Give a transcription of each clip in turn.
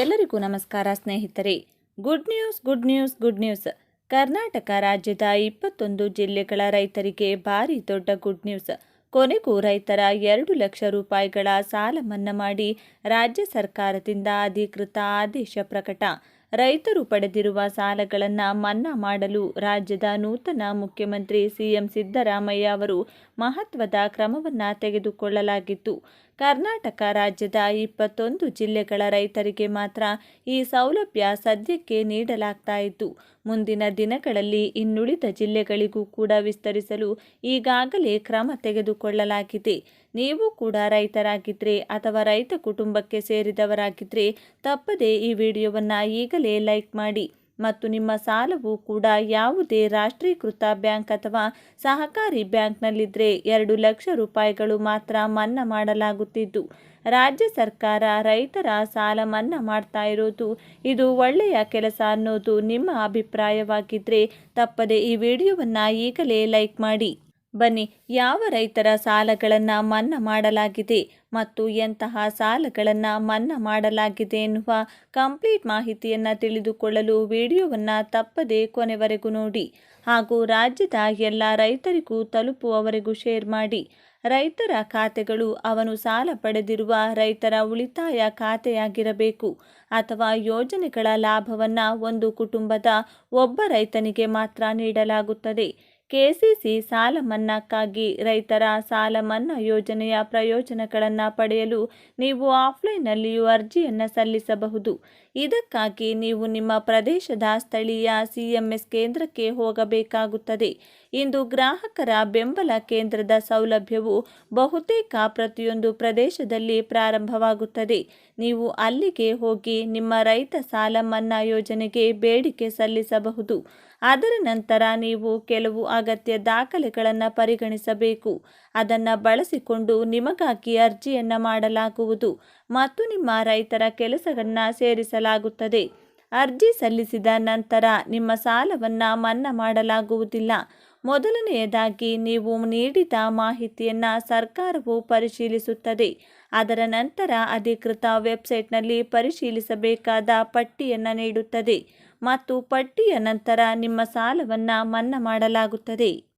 ಎಲ್ಲರಿಗೂ ನಮಸ್ಕಾರ, ಸ್ನೇಹಿತರೆ. Good news good news good news Karnataka ರಾಜ್ಯದ ಇಪ್ಪತ್ತೊಂದು ಜಿಲ್ಲೆಗಳ ರೈತರಿಗೆ ಭಾರಿ ದೊಡ್ಡ ಗುಡ್ ನ್ಯೂಸ್ ಕೊನೆಗೂ ರೈತರ ಎರಡು ಲಕ್ಷ ರೂಪಾಯಿಗಳ ಸಾಲ ಮನ್ನಾ ಮಾಡಿ ರಾಜ್ಯ ಸರ್ಕಾರದಿಂದ ಅಧಿಕೃತ ಆದೇಶ ಪ್ರಕಟ. ರೈತರು ಪಡೆದಿರುವ ಸಾಲಗಳನ್ನು ಮನ್ನಾ ಮಾಡಲು ರಾಜ್ಯದ ನೂತನ ಮುಖ್ಯಮಂತ್ರಿ ಸಿಎಂ ಸಿದ್ದರಾಮಯ್ಯ ಅವರು ಮಹತ್ವದ ಕ್ರಮವನ್ನು ತೆಗೆದುಕೊಳ್ಳಲಾಗಿತ್ತು. ಕರ್ನಾಟಕ ರಾಜ್ಯದ ಇಪ್ಪತ್ತೊಂದು ಜಿಲ್ಲೆಗಳ ರೈತರಿಗೆ ಮಾತ್ರ ಈ ಸೌಲಭ್ಯ ಸದ್ಯಕ್ಕೆ ನೀಡಲಾಗ್ತಾ ಇತ್ತು ಮುಂದಿನ ದಿನಗಳಲ್ಲಿ ಇನ್ನುಳಿದ ಜಿಲ್ಲೆಗಳಿಗೂ ಕೂಡ ವಿಸ್ತರಿಸಲು ಈಗಾಗಲೇ ಕ್ರಮ ತೆಗೆದುಕೊಳ್ಳಲಾಗಿದೆ. ನೀವು ಕೂಡ ರೈತರಾಗಿದ್ದರೆ ಅಥವಾ ರೈತ ಕುಟುಂಬಕ್ಕೆ ಸೇರಿದವರಾಗಿದ್ದರೆ ತಪ್ಪದೇ ಈ ವಿಡಿಯೋವನ್ನು ಈಗಲೇ ಲೈಕ್ ಮಾಡಿ. ಮತ್ತು ನಿಮ್ಮ ಸಾಲವು ಕೂಡ ಯಾವುದೇ ರಾಷ್ಟ್ರೀಕೃತ ಬ್ಯಾಂಕ್ ಅಥವಾ ಸಹಕಾರಿ ಬ್ಯಾಂಕ್ನಲ್ಲಿದ್ದರೆ ಎರಡು ಲಕ್ಷ ರೂಪಾಯಿಗಳು ಮಾತ್ರ ಮನ್ನಾ ಮಾಡಲಾಗುತ್ತಿದ್ದು, ರಾಜ್ಯ ಸರ್ಕಾರ ರೈತರ ಸಾಲ ಮನ್ನಾ ಮಾಡ್ತಾ ಇರೋದು ಇದು ಒಳ್ಳೆಯ ಕೆಲಸ ಅನ್ನೋದು ನಿಮ್ಮ ಅಭಿಪ್ರಾಯವಾಗಿದ್ದರೆ ತಪ್ಪದೆ ಈ ವಿಡಿಯೋವನ್ನು ಈಗಲೇ ಲೈಕ್ ಮಾಡಿ. ಬನ್ನಿ, ಯಾವ ರೈತರ ಸಾಲಗಳನ್ನು ಮನ್ನಾ ಮಾಡಲಾಗಿದೆ? ಮತ್ತು ಎಂತಹ ಸಾಲಗಳನ್ನು ಮನ್ನಾ ಮಾಡಲಾಗಿದೆ ಎನ್ನುವ ಕಂಪ್ಲೀಟ್ ಮಾಹಿತಿಯನ್ನು ತಿಳಿದುಕೊಳ್ಳಲು ವಿಡಿಯೋವನ್ನು ತಪ್ಪದೆ ಕೊನೆವರೆಗೂ ನೋಡಿ. ಹಾಗೂ ರಾಜ್ಯದ ಎಲ್ಲ ರೈತರಿಗೂ ತಲುಪುವವರೆಗೂ ಶೇರ್ ಮಾಡಿ. ರೈತರ ಖಾತೆಗಳು ಅವನು ಸಾಲ ಪಡೆದಿರುವ ರೈತರ ಉಳಿತಾಯ ಖಾತೆಯಾಗಿರಬೇಕು. ಅಥವಾ ಯೋಜನೆಗಳ ಲಾಭವನ್ನು ಒಂದು ಕುಟುಂಬದ ಒಬ್ಬ ರೈತನಿಗೆ ಮಾತ್ರ ನೀಡಲಾಗುತ್ತದೆ. ಕೆಸಿಸಿ ಸಾಲ ಮನ್ನಾಕ್ಕಾಗಿ ರೈತರ ಸಾಲ ಮನ್ನಾ ಯೋಜನೆಯ ಪ್ರಯೋಜನಗಳನ್ನು ಪಡೆಯಲು ನೀವು ಆಫ್ಲೈನ್ನಲ್ಲಿಯೂ ಅರ್ಜಿಯನ್ನು ಸಲ್ಲಿಸಬಹುದು. ಇದಕ್ಕಾಗಿ ನೀವು ನಿಮ್ಮ ಪ್ರದೇಶದ ಸ್ಥಳೀಯ ಸಿಎಂಎಸ್ ಕೇಂದ್ರಕ್ಕೆ ಹೋಗಬೇಕಾಗುತ್ತದೆ. ಇಂದು ಗ್ರಾಹಕರ ಬೆಂಬಲ ಕೇಂದ್ರದ ಸೌಲಭ್ಯವು ಬಹುತೇಕ ಪ್ರತಿಯೊಂದು ಪ್ರದೇಶದಲ್ಲಿ ಪ್ರಾರಂಭವಾಗುತ್ತದೆ. ನೀವು ಅಲ್ಲಿಗೆ ಹೋಗಿ ನಿಮ್ಮ ರೈತ ಸಾಲ ಮನ್ನಾ ಯೋಜನೆಗೆ ಬೇಡಿಕೆ ಸಲ್ಲಿಸಬಹುದು. ಅದರ ನಂತರ ನೀವು ಕೆಲವು ಅಗತ್ಯ ದಾಖಲೆಗಳನ್ನು ಪರಿಗಣಿಸಬೇಕು. ಅದನ್ನು ಬಳಸಿಕೊಂಡು ನಿಮಗಾಗಿ ಅರ್ಜಿಯನ್ನು ಮಾಡಲಾಗುವುದು ಮತ್ತು ನಿಮ್ಮ ರೈತರ ಕೆಲಸವನ್ನು ಸೇರಿಸಲಾಗುತ್ತದೆ. ಅರ್ಜಿ ಸಲ್ಲಿಸಿದ ನಂತರ ನಿಮ್ಮ ಸಾಲವನ್ನು ಮನ್ನಾ ಮಾಡಲಾಗುವುದಿಲ್ಲ. ಮೊದಲನೆಯದಾಗಿ ನೀವು ನೀಡಿದ ಮಾಹಿತಿಯನ್ನು ಸರ್ಕಾರವು ಪರಿಶೀಲಿಸುತ್ತದೆ. ಅದರ ನಂತರ ಅಧಿಕೃತ ವೆಬ್ಸೈಟ್ನಲ್ಲಿ ಪರಿಶೀಲಿಸಬೇಕಾದ ಪಟ್ಟಿಯನ್ನು ನೀಡುತ್ತದೆ. ಮತ್ತು ಪಟ್ಟಿಯ ನಂತರ ನಿಮ್ಮ ಸಾಲವನ್ನು ಮನ್ನಾ ಮಾಡಲಾಗುತ್ತದೆ.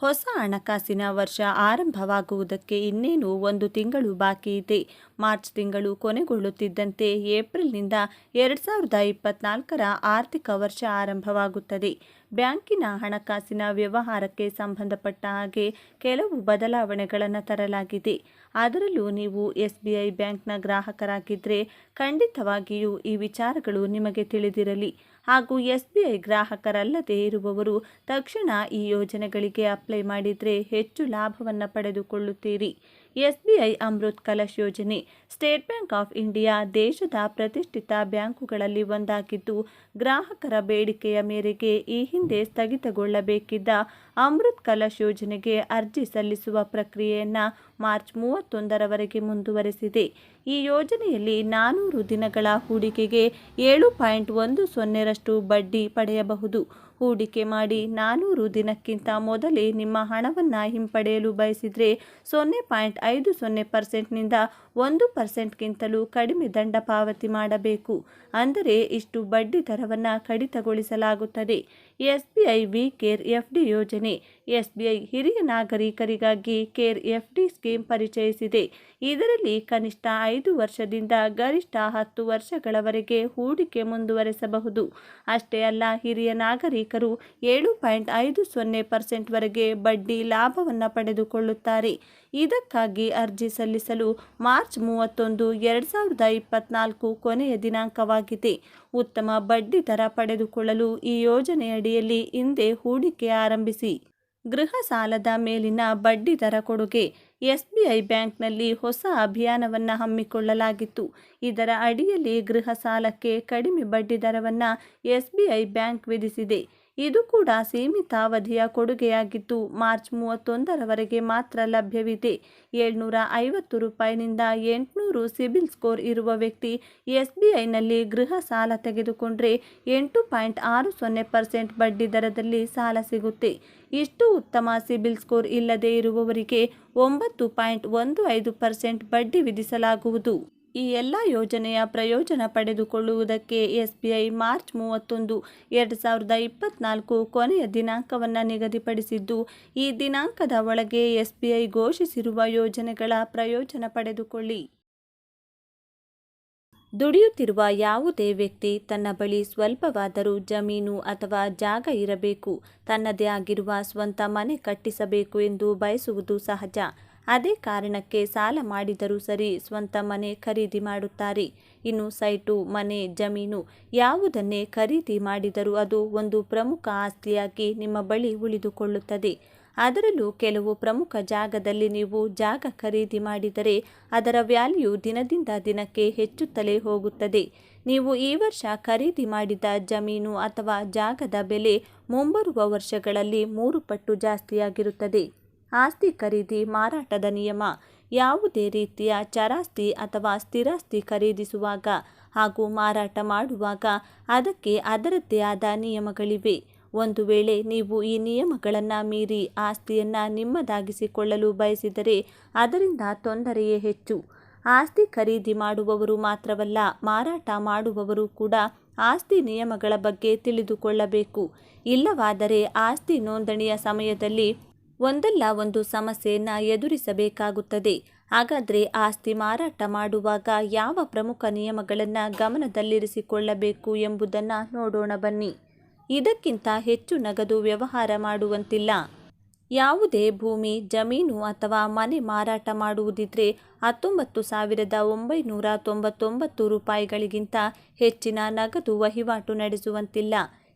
ಹೊಸ ಹಣಕಾಸಿನ ವರ್ಷ ಆರಂಭವಾಗುವುದಕ್ಕೆ ಇನ್ನೇನು ಒಂದು ತಿಂಗಳು ಬಾಕಿ ಇದೆ. ಮಾರ್ಚ್ ತಿಂಗಳು ಕೊನೆಗೊಳ್ಳುತ್ತಿದ್ದಂತೆ ಏಪ್ರಿಲ್ನಿಂದ ಎರಡು ಸಾವಿರದ ಇಪ್ಪತ್ನಾಲ್ಕರ ಆರ್ಥಿಕ ವರ್ಷ ಆರಂಭವಾಗುತ್ತದೆ. ಬ್ಯಾಂಕಿನ ಹಣಕಾಸಿನ ವ್ಯವಹಾರಕ್ಕೆ ಸಂಬಂಧಪಟ್ಟ ಹಾಗೆ ಕೆಲವು ಬದಲಾವಣೆಗಳನ್ನು ತರಲಾಗಿದೆ. ಅದರಲ್ಲೂ ನೀವು ಎಸ್ ಬಿ ಐ ಬ್ಯಾಂಕ್ನ ಗ್ರಾಹಕರಾಗಿದ್ದರೆ ಖಂಡಿತವಾಗಿಯೂ ಈ ವಿಚಾರಗಳು ನಿಮಗೆ ತಿಳಿದಿರಲಿ. ಹಾಗೂ ಎಸ್ ಬಿ ಐ ಗ್ರಾಹಕರಲ್ಲದೇ ಇರುವವರು ತಕ್ಷಣ ಈ ಯೋಜನೆಗಳಿಗೆ ಅಪ್ಲೈ ಮಾಡಿದರೆ ಹೆಚ್ಚು ಲಾಭವನ್ನು ಪಡೆದುಕೊಳ್ಳುತ್ತೀರಿ. S B I Amrit Kalash ಯೋಜನೆ. ಸ್ಟೇಟ್ ಬ್ಯಾಂಕ್ ಆಫ್ ಇಂಡಿಯಾ ದೇಶದ ಪ್ರತಿಷ್ಠಿತ ಬ್ಯಾಂಕುಗಳಲ್ಲಿ ಒಂದಾಗಿದ್ದು, ಗ್ರಾಹಕರ ಬೇಡಿಕೆಯ ಮೇರೆಗೆ ಈ ಹಿಂದೆ ಸ್ಥಗಿತಗೊಳ್ಳಬೇಕಿದ್ದ ಅಮೃತ್ ಕಲಶ್ ಯೋಜನೆಗೆ ಅರ್ಜಿ ಸಲ್ಲಿಸುವ ಪ್ರಕ್ರಿಯೆಯನ್ನು ಮಾರ್ಚ್ ಮೂವತ್ತೊಂದರವರೆಗೆ ಮುಂದುವರೆಸಿದೆ. ಈ ಯೋಜನೆಯಲ್ಲಿ ನಾನೂರು ದಿನಗಳ ಹೂಡಿಕೆಗೆ ಏಳು ಪಾಯಿಂಟ್ ಒಂದು ಸೊನ್ನೆರಷ್ಟು ಬಡ್ಡಿ ಪಡೆಯಬಹುದು. ಹೂಡಿಕೆ ಮಾಡಿ ನಾನೂರು ದಿನಕ್ಕಿಂತ ಮೊದಲೇ ನಿಮ್ಮ ಹಣವನ್ನು ಹಿಂಪಡೆಯಲು ಬಯಸಿದರೆ ಸೊನ್ನೆ ಪಾಯಿಂಟ್ ಐದು ಸೊನ್ನೆ ಪರ್ಸೆಂಟ್ನಿಂದ ಒಂದು ಪರ್ಸೆಂಟ್ಗಿಂತಲೂ ಕಡಿಮೆ ದಂಡ ಪಾವತಿ ಮಾಡಬೇಕು. ಅಂದರೆ ಇಷ್ಟು ಬಡ್ಡಿ ದರವನ್ನು ಕಡಿತಗೊಳಿಸಲಾಗುತ್ತದೆ. S B I V care F D ಯೋಜನೆ ಎಸ್ ಬಿ ಐ ಹಿರಿಯ ನಾಗರಿಕರಿಗಾಗಿ ಕೇರ್ ಎಫ್ ಡಿ ಸ್ಕೀಮ್ ಪರಿಚಯಿಸಿದೆ. ಇದರಲ್ಲಿ ಕನಿಷ್ಠ ಐದು ವರ್ಷದಿಂದ ಗರಿಷ್ಠ ಹತ್ತು ವರ್ಷಗಳವರೆಗೆ ಹೂಡಿಕೆ ಮುಂದುವರೆಸಬಹುದು. ಅಷ್ಟೇ ಅಲ್ಲ, ಹಿರಿಯ ನಾಗರಿಕರು ಏಳು ಪಾಯಿಂಟ್ ಐದು ಸೊನ್ನೆ ಪರ್ಸೆಂಟ್ವರೆಗೆ ಬಡ್ಡಿ ಲಾಭವನ್ನು ಪಡೆದುಕೊಳ್ಳುತ್ತಾರೆ. ಇದಕ್ಕಾಗಿ ಅರ್ಜಿ ಸಲ್ಲಿಸಲು ಮಾರ್ಚ್ ಮೂವತ್ತೊಂದು ಎರಡು ಸಾವಿರದ ಇಪ್ಪತ್ನಾಲ್ಕು ಕೊನೆಯ ದಿನಾಂಕವಾಗಿದೆ. ಉತ್ತಮ ಬಡ್ಡಿ ದರ ಪಡೆದುಕೊಳ್ಳಲು ಈ ಯೋಜನೆಯಡಿಯಲ್ಲಿ ಹಿಂದೆ ಹೂಡಿಕೆ ಆರಂಭಿಸಿ. ಗೃಹ ಸಾಲದ ಮೇಲಿನ ಬಡ್ಡಿ ದರ ಕೊಡುಗೆ ಎಸ್ಬಿಐ ಬ್ಯಾಂಕ್ನಲ್ಲಿ ಹೊಸ ಅಭಿಯಾನವನ್ನು ಹಮ್ಮಿಕೊಳ್ಳಲಾಗಿತ್ತು. ಇದರ ಅಡಿಯಲ್ಲಿ ಗೃಹ ಸಾಲಕ್ಕೆ ಕಡಿಮೆ ಬಡ್ಡಿ ದರವನ್ನು ಎಸ್ಬಿಐ ಬ್ಯಾಂಕ್ ವಿಧಿಸಿದೆ. ಇದು ಕೂಡ ಸೀಮಿತ ಅವಧಿಯ ಕೊಡುಗೆಯಾಗಿದ್ದು ಮಾರ್ಚ್ ಮೂವತ್ತೊಂದರವರೆಗೆ ಮಾತ್ರ ಲಭ್ಯವಿದೆ. ಏಳ್ನೂರ ಐವತ್ತು ರೂಪಾಯಿನಿಂದ ಎಂಟುನೂರು ಸಿಬಿಲ್ ಸ್ಕೋರ್ ಇರುವ ವ್ಯಕ್ತಿ ಎಸ್ ಬಿ ಐನಲ್ಲಿ ಗೃಹ ಸಾಲ ತೆಗೆದುಕೊಂಡ್ರೆ ಎಂಟು ಪಾಯಿಂಟ್ ಆರು ಸೊನ್ನೆ ಪರ್ಸೆಂಟ್ ಬಡ್ಡಿ ದರದಲ್ಲಿ ಸಾಲ ಸಿಗುತ್ತೆ. ಇಷ್ಟು ಉತ್ತಮ ಸಿಬಿಲ್ ಸ್ಕೋರ್ ಇಲ್ಲದೆ ಇರುವವರಿಗೆ ಒಂಬತ್ತು ಪಾಯಿಂಟ್ ಒಂದು ಐದು ಪರ್ಸೆಂಟ್ ಬಡ್ಡಿ ವಿಧಿಸಲಾಗುವುದು. ಈ ಎಲ್ಲ ಯೋಜನೆಯ ಪ್ರಯೋಜನ ಪಡೆದುಕೊಳ್ಳುವುದಕ್ಕೆ ಎಸ್ಬಿಐ ಮಾರ್ಚ್ ಮೂವತ್ತೊಂದು, ಎರಡು ಸಾವಿರದ ಇಪ್ಪತ್ನಾಲ್ಕು ಕೊನೆಯ ದಿನಾಂಕವನ್ನು ನಿಗದಿಪಡಿಸಿದ್ದು, ಈ ದಿನಾಂಕದ ಒಳಗೆ ಎಸ್ಬಿಐ ಘೋಷಿಸಿರುವ ಯೋಜನೆಗಳ ಪ್ರಯೋಜನ ಪಡೆದುಕೊಳ್ಳಿ. ದುಡಿಯುತ್ತಿರುವ ಯಾವುದೇ ವ್ಯಕ್ತಿ ತನ್ನ ಬಳಿ ಸ್ವಲ್ಪವಾದರೂ ಜಮೀನು ಅಥವಾ ಜಾಗ ಇರಬೇಕು, ತನ್ನದೇ ಆಗಿರುವ ಸ್ವಂತ ಮನೆ ಕಟ್ಟಿಸಬೇಕು ಎಂದು ಬಯಸುವುದು ಸಹಜ. ಅದೇ ಕಾರಣಕ್ಕೆ ಸಾಲ ಮಾಡಿದರೂ ಸರಿ ಸ್ವಂತ ಮನೆ ಖರೀದಿ ಮಾಡುತ್ತಾರೆ. ಇನ್ನು ಸೈಟು, ಮನೆ, ಜಮೀನು ಯಾವುದನ್ನೇ ಖರೀದಿ ಮಾಡಿದರೂ ಅದು ಒಂದು ಪ್ರಮುಖ ಆಸ್ತಿಯಾಗಿ ನಿಮ್ಮ ಬಳಿ ಉಳಿದುಕೊಳ್ಳುತ್ತದೆ. ಅದರಲ್ಲೂ ಕೆಲವು ಪ್ರಮುಖ ಜಾಗದಲ್ಲಿ ನೀವು ಜಾಗ ಖರೀದಿ ಮಾಡಿದರೆ ಅದರ ವ್ಯಾಲ್ಯೂ ದಿನದಿಂದ ದಿನಕ್ಕೆ ಹೆಚ್ಚುತ್ತಲೇ ಹೋಗುತ್ತದೆ. ನೀವು ಈ ವರ್ಷ ಖರೀದಿ ಮಾಡಿದ ಜಮೀನು ಅಥವಾ ಜಾಗದ ಬೆಲೆ ಮುಂಬರುವ ವರ್ಷಗಳಲ್ಲಿ ಮೂರು ಪಟ್ಟು ಜಾಸ್ತಿಯಾಗಿರುತ್ತದೆ. ಆಸ್ತಿ ಖರೀದಿ ಮಾರಾಟದ ನಿಯಮ. ಯಾವುದೇ ರೀತಿಯ ಚರಾಸ್ತಿ ಅಥವಾ ಸ್ಥಿರಾಸ್ತಿ ಖರೀದಿಸುವಾಗ ಹಾಗೂ ಮಾರಾಟ ಮಾಡುವಾಗ ಅದಕ್ಕೆ ಅದರದ್ದೇ ಆದ ನಿಯಮಗಳಿವೆ. ಒಂದು ವೇಳೆ ನೀವು ಈ ನಿಯಮಗಳನ್ನು ಮೀರಿ ಆಸ್ತಿಯನ್ನು ನಿಮ್ಮದಾಗಿಸಿಕೊಳ್ಳಲು ಬಯಸಿದರೆ ಅದರಿಂದ ತೊಂದರೆಯೇ ಹೆಚ್ಚು. ಆಸ್ತಿ ಖರೀದಿ ಮಾಡುವವರು ಮಾತ್ರವಲ್ಲ, ಮಾರಾಟ ಮಾಡುವವರು ಕೂಡ ಆಸ್ತಿ ನಿಯಮಗಳ ಬಗ್ಗೆ ತಿಳಿದುಕೊಳ್ಳಬೇಕು. ಇಲ್ಲವಾದರೆ ಆಸ್ತಿ ನೋಂದಣಿಯ ಸಮಯದಲ್ಲಿ ಒಂದಲ್ಲ ಒಂದು ಸಮಸ್ಯೆಯನ್ನು ಎದುರಿಸಬೇಕಾಗುತ್ತದೆ. ಹಾಗಾದರೆ ಆಸ್ತಿ ಮಾರಾಟ ಮಾಡುವಾಗ ಯಾವ ಪ್ರಮುಖ ನಿಯಮಗಳನ್ನು ಗಮನದಲ್ಲಿರಿಸಿಕೊಳ್ಳಬೇಕು ಎಂಬುದನ್ನು ನೋಡೋಣ ಬನ್ನಿ. ಇದಕ್ಕಿಂತ ಹೆಚ್ಚು ನಗದು ವ್ಯವಹಾರ ಮಾಡುವಂತಿಲ್ಲ. ಯಾವುದೇ ಭೂಮಿ, ಜಮೀನು ಅಥವಾ ಮನೆ ಮಾರಾಟ ಮಾಡುವುದಿದ್ರೆ ಹತ್ತೊಂಬತ್ತು ಸಾವಿರದ ಒಂಬೈನೂರ ತೊಂಬತ್ತೊಂಬತ್ತು ರೂಪಾಯಿಗಳಿಗಿಂತ ಹೆಚ್ಚಿನ ನಗದು ವಹಿವಾಟು ನಡೆಸುವಂತಿಲ್ಲ.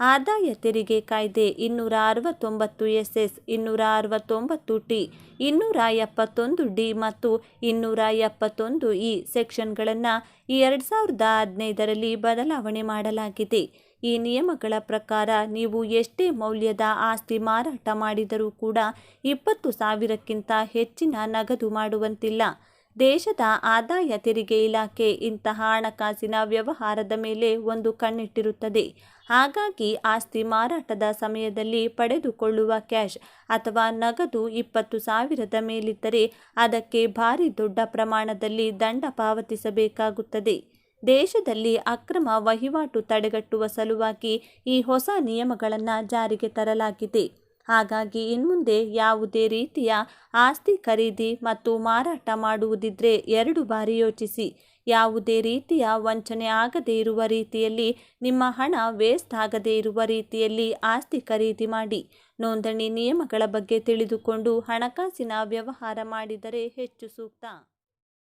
ಆದಾಯ ತೆರಿಗೆ ಕಾಯ್ದೆ ಇನ್ನೂರ ಅರವತ್ತೊಂಬತ್ತು ಎಸ್ ಎಸ್ ಇನ್ನೂರ ಅರವತ್ತೊಂಬತ್ತು ಟಿ, ಇನ್ನೂರ ಎಪ್ಪತ್ತೊಂದು ಡಿ ಮತ್ತು ಇನ್ನೂರ ಎಪ್ಪತ್ತೊಂದು ಇ ಸೆಕ್ಷನ್ಗಳನ್ನು ಎರಡು ಸಾವಿರದ ಹದಿನೈದರಲ್ಲಿ ಬದಲಾವಣೆ ಮಾಡಲಾಗಿದೆ. ಈ ನಿಯಮಗಳ ಪ್ರಕಾರ ನೀವು ಎಷ್ಟೇ ಮೌಲ್ಯದ ಆಸ್ತಿ ಮಾರಾಟ ಮಾಡಿದರೂ ಕೂಡ ಇಪ್ಪತ್ತು ಸಾವಿರಕ್ಕಿಂತ ಹೆಚ್ಚಿನ ನಗದು ಮಾಡುವಂತಿಲ್ಲ. ದೇಶದ ಆದಾಯ ತೆರಿಗೆ ಇಲಾಖೆ ಇಂತಹ ಹಣಕಾಸಿನ ವ್ಯವಹಾರದ ಮೇಲೆ ಒಂದು ಕಣ್ಣಿಟ್ಟಿರುತ್ತದೆ. ಹಾಗಾಗಿ ಆಸ್ತಿ ಮಾರಾಟದ ಸಮಯದಲ್ಲಿ ಪಡೆದುಕೊಳ್ಳುವ ಕ್ಯಾಶ್ ಅಥವಾ ನಗದು ಇಪ್ಪತ್ತು ಸಾವಿರದ ಮೇಲಿದ್ದರೆ ಅದಕ್ಕೆ ಭಾರಿ ದೊಡ್ಡ ಪ್ರಮಾಣದಲ್ಲಿ ದಂಡ ಪಾವತಿಸಬೇಕಾಗುತ್ತದೆ. ದೇಶದಲ್ಲಿ ಅಕ್ರಮ ವಹಿವಾಟು ತಡೆಗಟ್ಟುವ ಸಲುವಾಗಿ ಈ ಹೊಸ ನಿಯಮಗಳನ್ನು ಜಾರಿಗೆ ತರಲಾಗಿದೆ. ಹಾಗಾಗಿ ಇನ್ಮುಂದೆ ಯಾವುದೇ ರೀತಿಯ ಆಸ್ತಿ ಖರೀದಿ ಮತ್ತು ಮಾರಾಟ ಮಾಡುವುದಿದ್ರೆ ಎರಡು ಬಾರಿ ಯೋಚಿಸಿ. ಯಾವುದೇ ರೀತಿಯ ವಂಚನೆ ಆಗದೇ ಇರುವ ರೀತಿಯಲ್ಲಿ, ನಿಮ್ಮ ಹಣ ವೇಸ್ಟ್ ಆಗದೇ ಇರುವ ರೀತಿಯಲ್ಲಿ ಆಸ್ತಿ ಖರೀದಿ ಮಾಡಿ. ನೋಂದಣಿ ನಿಯಮಗಳ ಬಗ್ಗೆ ತಿಳಿದುಕೊಂಡು ಹಣಕಾಸಿನ ವ್ಯವಹಾರ ಮಾಡಿದರೆ ಹೆಚ್ಚು ಸೂಕ್ತ.